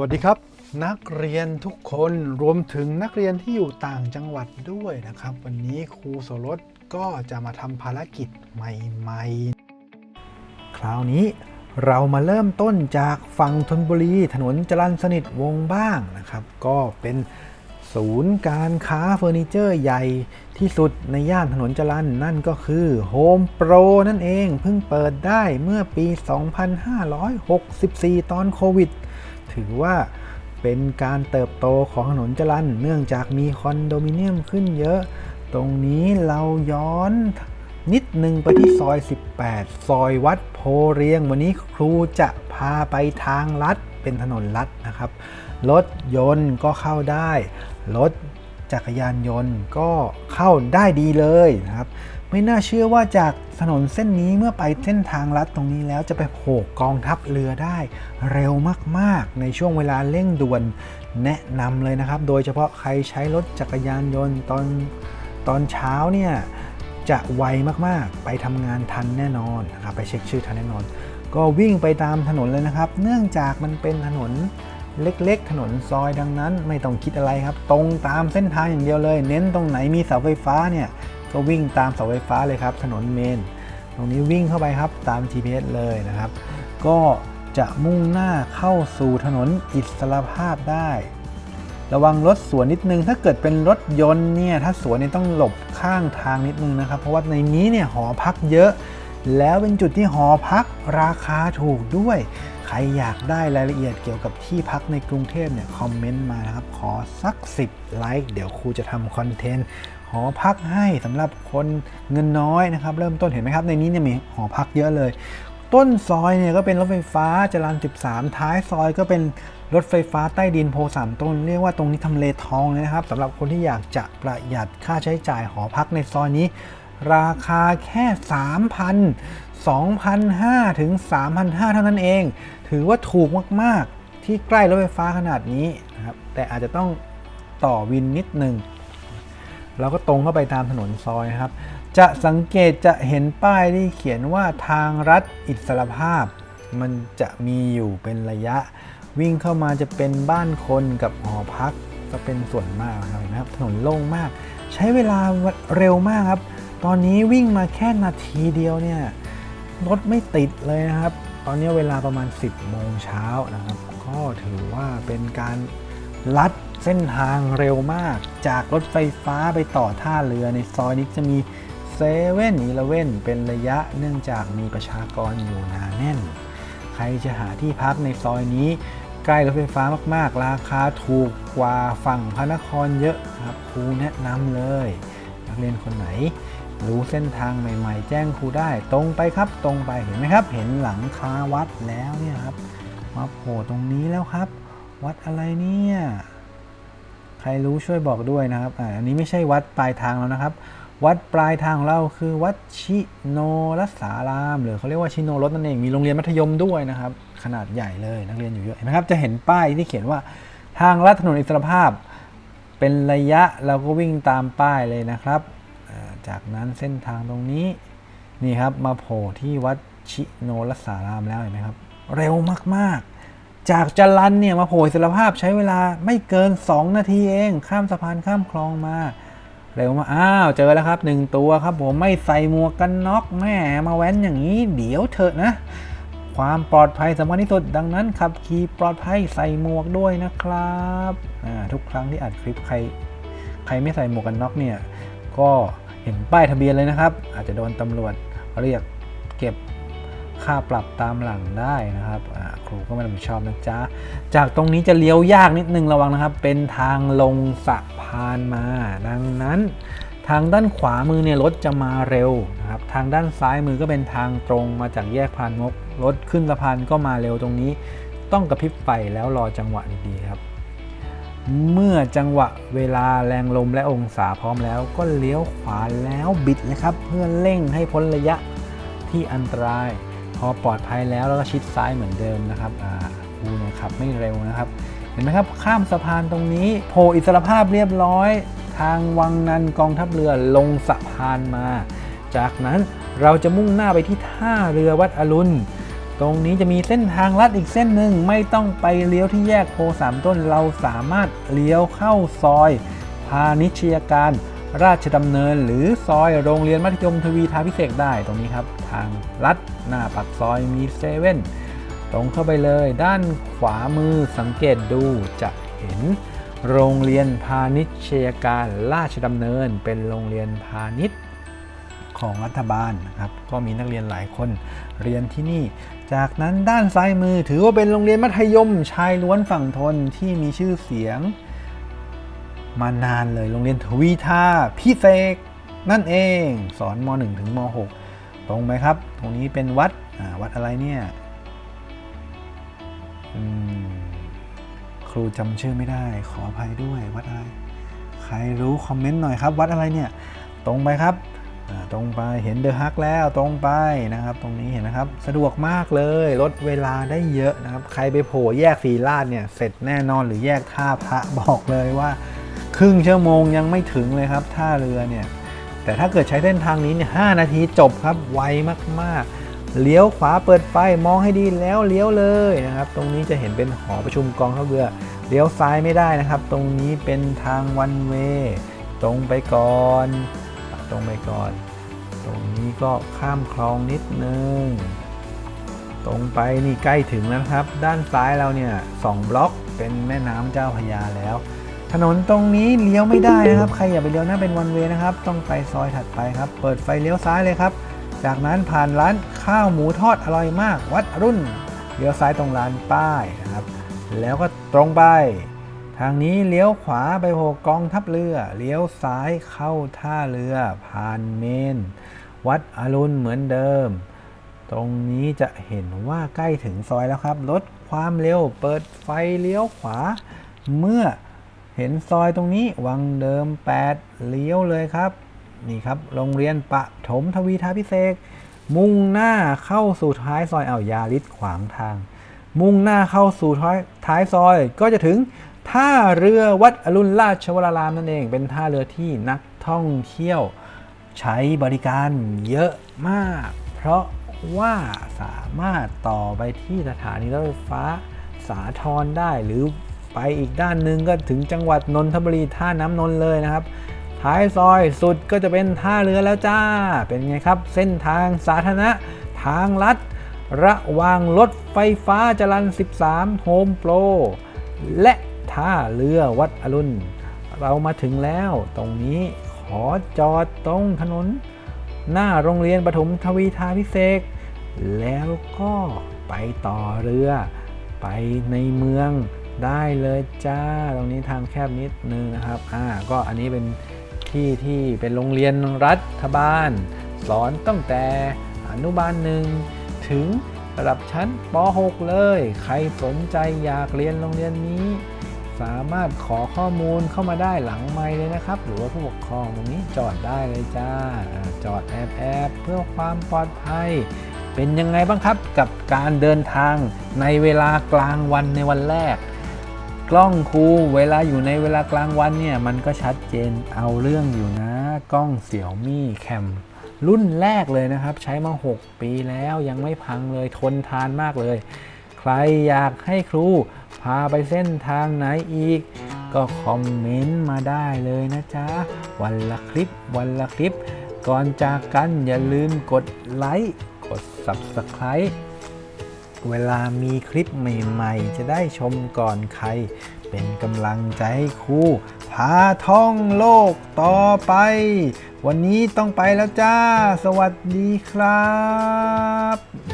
วัสดีครับ นักเรียนทุกคนรวมถึงนักเรียนที่อยู่ต่างจังหวัดด้วยนะครับ วันนี้ครูโสรสก็จะมาทำภารกิจใหม่ๆ คราวนี้เรามาเริ่มต้นจากฝั่งธนบุรีถนนจรัญสนิทวงบ้างนะครับ ก็เป็นศูนย์การค้าเฟอร์นิเจอร์ใหญ่ที่สุดในย่านถนนจรัญนั่นก็คือ Home Pro นั่นเองเพิ่งเปิดได้เมื่อปี 2564 ตอนโควิด ถือว่าเป็นการเติบโตของถนนจรัญเนื่องจากมีคอนโดมิเนียมขึ้นเยอะ ตรงนี้เราย้อนนิดหนึ่งไปที่ซอย 18 ซอยวัดโพเรียง วันนี้ครูจะพาไปทางลัดเป็นถนนลัดนะครับ รถยนต์ก็เข้าได้ รถ จักรยานยนต์ก็เข้าได้ดีเลยนะครับ ไม่น่าเชื่อว่าจากถนนเส้นนี้เมื่อไปเส้นทางลัดตรงนี้แล้วจะไปโผล่กองทัพเรือได้เร็วมากๆ ในช่วงเวลาเร่งด่วนแนะนำเลยนะครับ โดยเฉพาะใครใช้รถจักรยานยนต์ตอนตอนเช้าเนี่ยจะไวมากๆ ไปทำงานทันแน่นอนนะครับไปเช็คชื่อทันแน่นอน ก็วิ่งไปตามถนนเลยนะครับ เนื่องจากมันเป็นถนน เล็กๆ ถนนซอยดังนั้นไม่ต้องคิดอะไรครับ ตรงตามเส้นทางอย่างเดียวเลย เน้นตรงไหนมีเสาไฟฟ้าเนี่ยก็วิ่งตามเสาไฟฟ้าเลยครับ ถนนเมน ตรงนี้วิ่งเข้าไปครับตาม GPS เลยนะครับ ก็จะมุ่งหน้าเข้าสู่ถนนอิสรภาพได้ ระวังรถสวนนิดนึง ถ้าเกิดเป็นรถยนต์เนี่ยถ้าสวนเนี่ยต้องหลบข้างทางนิดนึงนะครับ เพราะว่าในนี้เนี่ยหอพักเยอะ แล้วเป็นจุดที่หอพักราคาถูกด้วย รอยากได้รายละเอียดเกี่ยวกับที่พักในกรุงเทพเนี่ยคอมเมนต์มานะครับ ขอสัก 10 ไลค์เดี๋ยวครูจะทำคอนเทนต์หอพักให้สำหรับคนเงินน้อยนะครับ เริ่มต้นเห็นไหมครับ ในนี้เนี่ยมีหอพักเยอะเลย ต้นซอยเนี่ยก็เป็นรถไฟฟ้าจรัญ13 ท้ายซอยก็เป็นรถไฟฟ้าใต้ดินโพสามต้น เรียกว่าตรงนี้ทำเลทองเลยนะครับสำหรับคนที่อยากจะประหยัดค่าใช้จ่ายหอพักในซอยนี้ ราคาแค่ 3,000 2,500 ถึง 3,500 เท่านั้นเอง ถือว่าถูกมาก ๆ ที่ใกล้รถไฟฟ้าขนาดนี้นะครับ แต่อาจจะต้องต่อวินนิดหนึ่งเราก็ตรงเข้าไปตามถนนซอยนะครับ จะสังเกตจะเห็นป้ายที่เขียนว่าทางรัฐอิสรภาพ มันจะมีอยู่เป็นระยะ วิ่งเข้ามาจะเป็นบ้านคนกับหอพักก็เป็นส่วนมากนะครับ ถนนโล่งมาก ใช้เวลาเร็วมากครับ ตอนนี้วิ่งมาแค่นาทีเดียวเนี่ย รถไม่ติดเลยนะครับ ตอนนี้เวลาประมาณ 10 โมงเช้านะครับ ก็ถือว่าเป็นการลัดเส้นทางเร็วมาก จากรถไฟฟ้าไปต่อท่าเรือในซอยนี้จะมีเซเว่นอีเลเว่นเป็นระยะเนื่องจากมีประชากรอยู่หนาแน่น ใครจะหาที่พักในซอยนี้ ใกล้รถไฟฟ้ามากๆ ราคาถูกกว่าฝั่งพระนครเยอะครับครูแนะนำเลย นักเรียนคนไหน รู้เส้นทางใหม่ ๆ แจ้งครูได้ตรงไปครับตรงไปเห็นไหมครับ เห็นหลังคาวัดแล้วเนี่ยครับมาโผล่ตรงนี้แล้วครับ วัดอะไรเนี่ยใครรู้ช่วยบอกด้วยนะครับอ่าอันนี้ไม่ใช่วัดปลายทางแล้วนะครับ วัดปลายทางของเราคือวัดชิโนรัสาราม หรือเขาเรียกว่าชิโนรสนั่นเองมีโรงเรียนมัธยมด้วยนะครับ ขนาดใหญ่เลยนักเรียนอยู่เยอะเห็นไหมครับจะเห็นป้ายที่เขียนว่าทางลัดถนนอิสรภาพ เป็นระยะเราก็วิ่งตามป้ายเลยนะครับ จากนั้นเส้นทางตรงนี้นี่ครับมาโผล่ที่วัดชิโนรัสารามแล้วเห็นไหมครับ เร็วมากๆ จากจรันเนี่ยมาโผล่อิสรภาพใช้เวลาไม่เกิน 2 นาทีเอง ข้ามสะพานข้ามคลองมา เร็วมากอ้าวเจอแล้วครับหนึ่งตัวครับผมไม่ใส่หมวกกันน็อกแม่มาแว้นอย่างนี้ เดี๋ยวเถอะนะ ความปลอดภัยสำคัญที่สุดดังนั้นขับขี่ปลอดภัยใส่หมวกด้วยนะครับทุกครั้งที่อัดคลิปใคร ใครไม่ใส่หมวกกันน็อกเนี่ยก็ เห็นป้ายทะเบียนเลยนะครับ อาจจะโดนตำรวจเรียกเก็บค่าปรับตามหลังได้นะครับครูก็ไม่รับผิดชอบนะจ๊ะ จากตรงนี้จะเลี้ยวยากนิดนึงระวังนะครับ เป็นทางลงสะพานมา ดังนั้น ทางด้านขวามือเนี่ยรถจะมาเร็วนะครับ ทางด้านซ้ายมือก็เป็นทางตรงมาจากแยกพานงกรถขึ้นสะพานก็มาเร็วตรงนี้ ต้องกระพริบไฟแล้วรอจังหวะดีๆครับ เมื่อจังหวะเวลาแรงลมและองศาพร้อมแล้ว ก็เลี้ยวขวาแล้วบิดเลยครับ เพื่อเร่งให้พ้นระยะที่อันตราย พอปลอดภัยแล้วแล้วก็ชิดซ้ายเหมือนเดิมนะครับอ่าดูนี่ยขับไม่เร็วนะครับ เห็นไหมครับข้ามสะพานตรงนี้โผล่อิสรภาพเรียบร้อย ทางวังนันกองทัพเรือลงสะพานมา จากนั้นเราจะมุ่งหน้าไปที่ท่าเรือวัดอรุณ ตรงนี้จะมีเส้นทางลัดอีกเส้นหนึ่งไม่ต้องไปเลี้ยวที่แยกโพสามต้นเราสามารถเลี้ยวเข้าซอย พาณิชยการ ราชดำเนิน หรือซอยโรงเรียนมัธยมทวีทาพิเศษได้ตรงนี้ครับ ทางลัดหน้าปากซอยมีเซเว่นตรงเข้าไปเลย ด้านขวามือสังเกตดูจะเห็น โรงเรียนพาณิชยการราชดำเนิน เป็นโรงเรียนพาณิชย์ ของรัฐบาลนะครับ ก็มีนักเรียนหลายคนเรียนที่นี่ จากนั้นด้านซ้ายมือถือว่าเป็นโรงเรียนมัธยมชายล้วนฝั่งทนที่มีชื่อเสียง มานานเลยโรงเรียนทวีท่าพิเศษนั่นเอง สอนม .1 ถึงม .6 ตรงไปครับ ตรงนี้เป็นวัดวัดอะไรเนี่ยครูจำชื่อไม่ได้ขออภัยด้วยวัดอะไร ใครรู้คอมเมนต์หน่อยครับ วัดอะไรเนี่ย ตรงไปครับ ตรงไปเห็นเดอะฮักแล้วตรงไปนะครับ ตรงนี้เห็นนะครับ สะดวกมากเลยลดเวลาได้เยอะนะครับ ใครไปโผล่แยกสีลาดเนี่ยเสร็จแน่นอนหรือแยกท่าพระบอกเลยว่า ครึ่งชั่วโมงยังไม่ถึงเลยครับ ท่าเรือเนี่ยแต่ถ้าเกิดใช้เส้นทางนี้เนี่ยหนาทีจบครับไวมากๆ เลี้ยวขวาเปิดไฟมองให้ดีแล้วเลี้ยวเลยนะครับ ตรงนี้จะเห็นเป็นหอประชุมกองทัพเรือเลี้ยวซ้ายไม่ได้นะครับ ตรงนี้เป็นทางวันเวตรงไปก่อน รงไปก่อน ตรงนี้ก็ข้ามคลองนิดนึง ตรงไปนี่ใกล้ถึงแล้วครับ ด้านซ้ายเราเนี่ยสองบล็อกเป็นแม่น้ำเจ้าพยาแล้ว ถนนตรงนี้เลี้ยวไม่ได้นะครับ ใครอย่าไปเลี้ยวนะเป็นวันเวนะครับ ต้องไปซอยถัดไปครับ เปิดไฟเลี้ยวซ้ายเลยครับ จากนั้นผ่านร้านข้าวหมูทอดอร่อยมาก วัดรุ่นเลี้ยวซ้ายตรงร้านป้ายนะครับ แล้วก็ตรงไป ทางนี้เลี้ยวขวาไปโผล่กองทัพเรือ เลี้ยวซ้ายเข้าท่าเรือ ผ่านเมน วัดอรุณเหมือนเดิม ตรงนี้จะเห็นว่าใกล้ถึงซอยแล้วครับ ลดความเร็ว เปิดไฟเลี้ยวขวา เมื่อเห็นซอยตรงนี้วังเดิม 8 เลี้ยวเลยครับ นี่ครับ โรงเรียนปะถมทวีทาพิเศษ มุ่งหน้าเข้าสู่ท้ายซอยเอายาลิศขวางทาง มุ่งหน้าเข้าสู่ท้ายท้ายซอยก็จะถึง ท่าเรือวัดอรุณราชวรารามนั่นเอง เป็นท่าเรือที่นักท่องเที่ยวใช้บริการเยอะมาก เพราะว่าสามารถต่อไปที่สถานีรถไฟฟ้าสาทรได้หรือไปอีกด้านหนึ่งก็ถึงจังหวัดนนทบุรีท่าน้ำนนท์เลยนะครับ ท้ายซอยสุดก็จะเป็นท่าเรือแล้วจ้า เป็นไงครับ เส้นทางสาธารณะทางลัด ระหว่างรถไฟฟ้าจรัญ 13 โฮมโปร และ ท่าเรือวัดอรุณ เรามาถึงแล้วตรงนี้ขอจอดตรงถนน หน้าโรงเรียนปฐมทวีทาพิเศษ แล้วก็ไปต่อเรือ ไปในเมืองได้เลยจ้า ตรงนี้ทางแคบนิดนึงนะครับ อ่า ก็อันนี้เป็นที่ที่เป็นโรงเรียนรัฐบาล สอนตั้งแต่อนุบาลหนึ่งถึงระดับชั้นป .6 เลย ใครสนใจอยากเรียนโรงเรียนนี้ สามารถขอข้อมูลเข้ามาได้หลังไมเลยนะครับ หรือว่าผู้ปกครองตรงนี้จอดได้เลยจ้า จอดแอบแอบเพื่อความปลอดภัย เป็นยังไงบ้างครับกับการเดินทางในเวลากลางวันในวันแรก กล้องครูเวลาอยู่ในเวลากลางวันเนี่ยมันก็ชัดเจนเอาเรื่องอยู่นะ กล้องเสี่ยวมี่แคมรุ่นแรกเลยนะครับ ใช้มา 6 ปีแล้วยังไม่พังเลยทนทานมากเลย ครอยากให้ครูพาไปเส้นทางไหนอีก ก็คอมเมนต์มาได้เลยนะจ๊ะ วันละคลิป วันละคลิป ก่อนจากกันอย่าลืมกดไลค์ กด Subscribe เวลามีคลิปใหม่ๆ จะได้ชมก่อนใคร เป็นกำลังใจให้ครูพาท่องโลกต่อไป วันนี้ต้องไปแล้วจ้า สวัสดีครับ